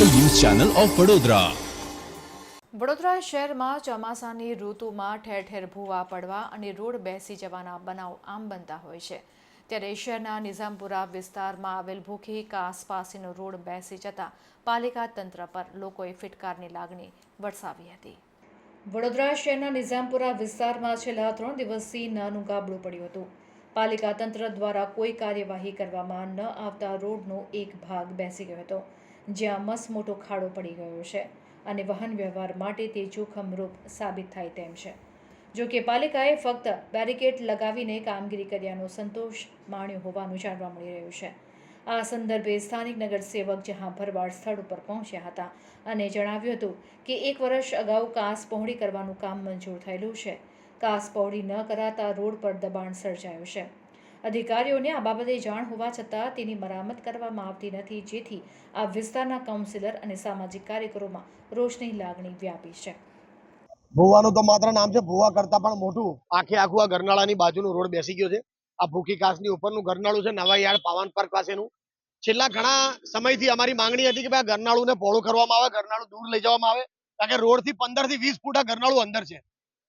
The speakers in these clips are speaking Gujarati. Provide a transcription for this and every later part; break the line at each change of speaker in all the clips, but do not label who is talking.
Channel of Vadodara.
વડોદરા શહેરમાં ચોમાસાની ઋતુમાં ઠેર ઠેર ભૂવા પડવા અને રોડ બેસી જવાના બનાવ આમ બનતા હોય છે. ત્યારે શહેરના નિઝામપુરા વિસ્તારમાં આવેલ ભૂખી આસપાસનો પાસેનો રોડ બેસી જતા પાલિકા તંત્ર પર લોકોએ ફિટકારની લાગણી વરસાવી હતી. વડોદરા શહેરના નિઝામપુરા વિસ્તારમાં છેલ્લા ત્રણ દિવસથી નાનું ગાબડું પડ્યું હતું. પાલિકા તંત્ર દ્વારા કોઈ કાર્યવાહી કરવામાં ન આવતા રોડનો એક ભાગ બેસી ગયો હતો, જ્યાં મસ મોટો ખાડો પડી ગયો છે અને વાહન વ્યવહાર માટે તે જોખમરૂપ સાબિત થાય તેમ છે. જો કે પાલિકાએ ફક્ત બેરિકેડ લગાવીને કામગીરી કર્યાનો સંતોષ માણ્યો હોવાનું જાણવા મળી રહ્યું છે. આ સંદર્ભે સ્થાનિક નગરસેવક જહાં ભરવાડ સ્થળ ઉપર પહોંચ્યા હતા અને જણાવ્યું હતું કે એક વર્ષ અગાઉ કાસ પહોળી કરવાનું કામ મંજૂર થયેલું છે. કાસ પહોળી ન કરાતા રોડ પર દબાણ સર્જાયું છે. અધિકારીઓને આ બાબતે જાણ હોવા છતાં તેની મરામત કરવામાં આવતી નથી, જેથી આ વિસ્તારના કાઉન્સિલર અને સામાજિક કાર્યકરોમાં રોષની લાગણી વ્યાપી છે.
ભુવાનું તો માત્ર નામ છે, ભુવા કરતા પણ મોટું. આખે આખું આ ગરનાળાની બાજુનું રોડ બેસી ગયો છે. આ ભૂખી કાસની ઉપરનું ગરનાળું છે, નવા યાર્ડ, પાવન પાર્ક પાસેનું. છેલ્લા ઘણા સમયથી અમારી માંગણી હતી કે ભાઈ આ ગરનાળું ને પહોળું કરવામાં આવે ગરનાળું દૂર લઈ જવામાં આવે, કારણ કે રોડથી પંદરથી વીસ ફૂટ આ ગરનાળું અંદર છે.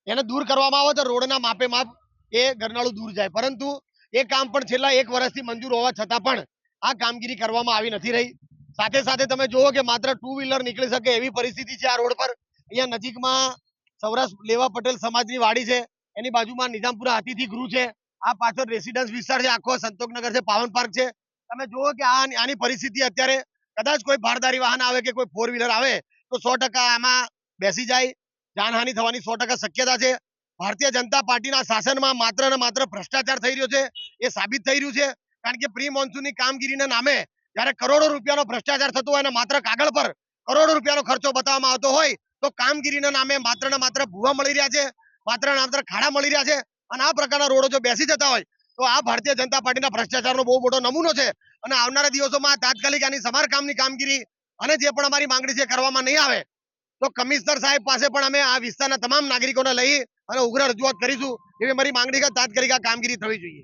એને દૂર કરવામાં આવે તો રોડના માપે માપ એ ગરનાળું દૂર જાય. પરંતુ એ કામ પણ છેલ્લા એક વર્ષથી મંજૂર હોવા છતાં પણ આ કામગીરી કરવામાં આવી નથી રહી. સાથે સાથે તમે જુઓ કે માત્ર ટુ વ્હીલર નીકળી શકે એવી પરિસ્થિતિ છે આ રોડ પર. અહીંયા નજીકમાં સૌરાષ્ટ્ર લેવા પટેલ સમાજની વાડી છે. એની બાજુમાં નિઝામપુરા હાથીથી ગૃહ છે. આ પાછળ રેસિડન્સ વિસ્તાર છે. આખો સંતોકનગર છે. પાવન પાર્ક છે. તમે જુઓ કે આની પરિસ્થિતિ અત્યારે કદાચ કોઈ ભારદારી વાહન આવે કે કોઈ ફોર વ્હીલર આવે તો સો આમાં બેસી જાય. જાનહાનિ થવાની સો શક્યતા છે. ભારતીય જનતા પાર્ટીના શાસનમાં માત્ર ને માત્ર ભ્રષ્ટાચાર થઈ રહ્યો છે, એ સાબિત થઈ રહ્યું છે. કારણ કે પ્રી મોન્સૂનની કામગીરીના નામે જ્યારે કરોડો રૂપિયાનો ભ્રષ્ટાચાર થતો હોય અને માત્ર કાગળ પર કરોડો રૂપિયાનો ખર્ચો બતાવવામાં આવતો હોય, તો કામગીરીના નામે માત્ર ને માત્ર ભૂવા મળી રહ્યા છે, માત્ર ને માત્ર ખાડા મળી રહ્યા છે અને આ પ્રકારના રોડો જો બેસી જતા હોય, તો આ ભારતીય જનતા પાર્ટીના ભ્રષ્ટાચારનો બહુ મોટો નમૂનો છે. અને આવનારા દિવસોમાં તાત્કાલિક આની સમારકામની કામગીરી અને જે પણ અમારી માંગણી છે કરવામાં નહીં આવે તો કમિશનર સાહેબ પાસે પણ અમે આ વિસ્તારના તમામ નાગરિકોને લઈ અને ઉગ્ર રજૂઆત કરીશું. એવી અમારી માંગણી તાત્કાલિક કામગીરી થવી જોઈએ.